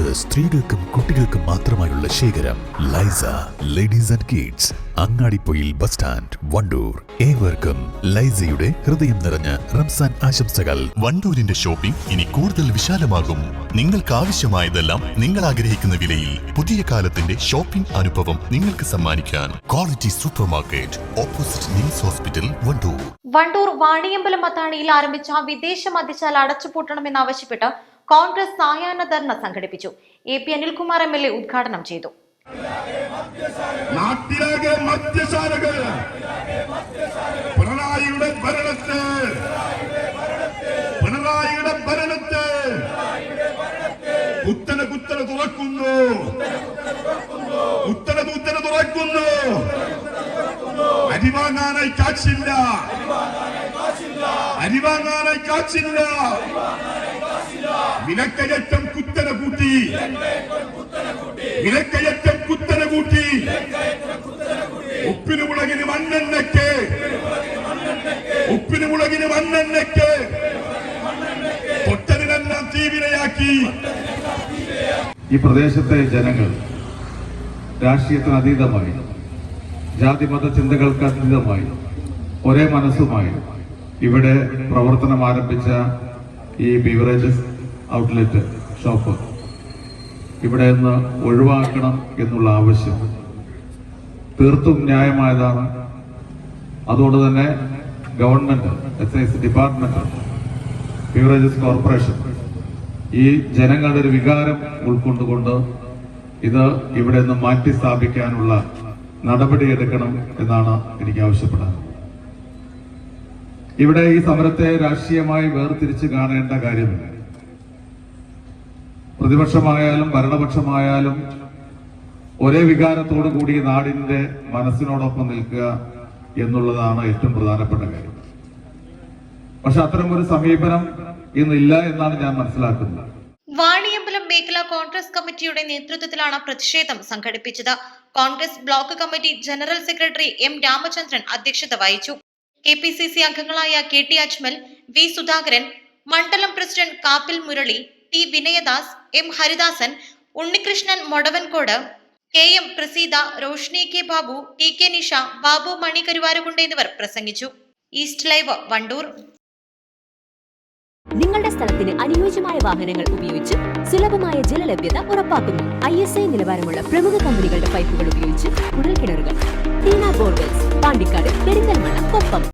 ഇത് സ്ത്രീകൾക്കും കുട്ടികൾക്കും മാത്രമായുള്ള ശേഖരം. Laiza ladies and kids Angadippoyil bus stand Wandoor. ഏവർക്കും ലൈസയുടെ ഹൃദയം നിറഞ്ഞ റംസാൻ ആശംസകൾ. വണ്ടൂരിന്റെ ഷോപ്പിംഗ് ഇനി കൂടുതൽ വിശാലമാകും. നിങ്ങൾക്ക് ആവശ്യമായതെല്ലാം നിങ്ങൾ ആഗ്രഹിക്കുന്ന വിലയിൽ പുതിയ കാലത്തിന്റെ ഷോപ്പിംഗ് അനുഭവം നിങ്ങൾക്ക് സമ്മാനിക്കാൻ quality supermarket opposite NIMS hospital Wandoor. Wandoor Vaniyambalam മത്താണിയിൽ ആരംഭിച്ച വിദേശ മദ്യശാല അടച്ചുപൂട്ടണമെന്നാവശ്യപ്പെട്ട് കോൺഗ്രസ് സായാഹ്ന ധർണ സംഘടിപ്പിച്ചു. A P Anilkumar M L A ഉദ്ഘാടനം ചെയ്തു. നാട്ടിലാകെ മദ്യശാലകൾ. പിണറായിയുടെ ഭരണത്തെ. പിണറായിയുടെ ഭരണത്തെ. കുത്തനെ കുത്തനെ തുറക്കുന്നു. കുത്തനെ കുത്തനെ തുറക്കുന്നു. അരി വാങ്ങാനായി കാച്ചില്ല അരി വാങ്ങാനായി കാച്ചില്ല വിലക്കയറ്റം കുത്തനെ കൂട്ടി വിലക്കയറ്റം കുത്തനെ കൂട്ടി ഉപ്പിന് മുളകിന് മണ്ണെണ്ണയ്ക്ക്. ഉപ്പിന് മുളകിന് മണ്ണെണ്ണയ്ക്ക്. തൊട്ടതിനെല്ലാം തീവിരയാക്കി ഈ പ്രദേശത്തെ ജനങ്ങൾ രാഷ്ട്രീയത്തിന് അതീതമായി ജാതി മത ചിന്തകൾക്ക് അതീതമായി ഒരേ മനസ്സുമായി ഇവിടെ പ്രവർത്തനം ആരംഭിച്ച ഈ ബീവറേജസ് ഔട്ട്ലെറ്റ് ഷോപ്പ്. ഇവിടെ നിന്ന് ഒഴിവാക്കണം എന്നുള്ള ആവശ്യം. തീർത്തും ന്യായമായതാണ്. അതുകൊണ്ട് തന്നെ government excise department beverages corporation ഈ ജനങ്ങളുടെ ഒരു വികാരം ഉൾക്കൊണ്ടുകൊണ്ട് ഇത് ഇവിടെ നിന്ന് മാറ്റി സ്ഥാപിക്കാനുള്ള നടപടി എടുക്കണം എന്നാണ് എനിക്ക് ആവശ്യപ്പെടാൻ ഇവിടെ ഈ സമരത്തെ രാഷ്ട്രീയമായി വേർതിരിച്ച് കാണേണ്ട കാര്യമില്ല. പ്രതിപക്ഷമായാലും ഭരണപക്ഷമായാലും ഒരേ വികാരത്തോടു കൂടി നാടിന്റെ മനസ്സിനോടൊപ്പം നിൽക്കുക എന്നുള്ളതാണ് ഏറ്റവും പ്രധാനപ്പെട്ട കാര്യം. പക്ഷെ അത്തരം ഒരു സമീപനം ഇന്നില്ല എന്നാണ് ഞാൻ മനസ്സിലാക്കുന്നത്. വാണിയമ്പലം മേഖലാ കോൺഗ്രസ് കമ്മിറ്റിയുടെ നേതൃത്വത്തിലാണ് പ്രതിഷേധം സംഘടിപ്പിച്ചത്. Congress block committee general secretary M Ramachandran അധ്യക്ഷത വഹിച്ചു. കെ പി സി സി അംഗങ്ങളായ K T Ajmal V Sudhakaran മണ്ഡലം president Kappil Murali T Vinayadas M Haridasan Unnikrishnan Modavancode K M Praseetha Roshni K Babu T K Nisha Babu Mani Karuvarakundu എന്നിവർ പ്രസംഗിച്ചു. East live Wandoor. നിങ്ങളുടെ സ്ഥലത്തിന് അനുയോജ്യമായ വാഹനങ്ങൾ ഉപയോഗിച്ച് സുലഭമായ ജലലഭ്യത ഉറപ്പാക്കുന്നു. ഐ എസ് ഐ നിലവാരമുള്ള പ്രമുഖ കമ്പനികളുടെ പൈപ്പുകൾ ഉപയോഗിച്ച് കുഴൽ കിണറുകൾ പാണ്ടിക്കാട് പെരിന്തൽമണ്ണ കൊപ്പം.